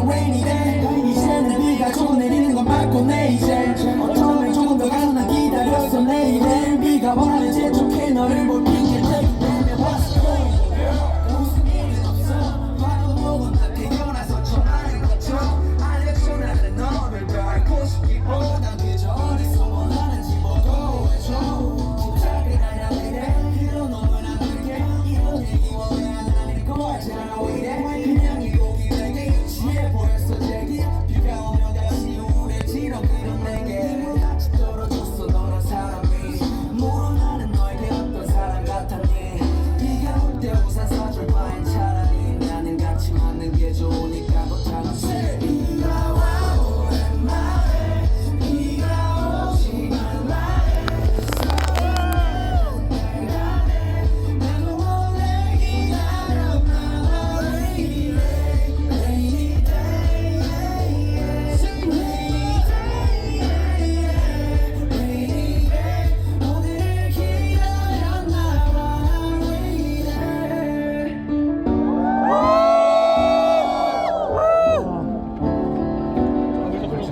the rainy day. 이제는 네가 쳐내리는 건 맞고 내 이제. 어쩌면 조금 더 가서 기다렸어 내일엔 비가 와야 재촉해 너를 볼게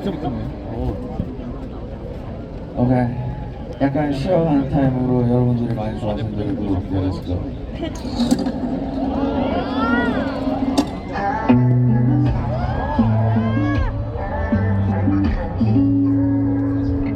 어. 오케이. 약간 쉬어가는 타임으로 여러분들이 많이 좋아하시는 노래 불러드리겠습니다.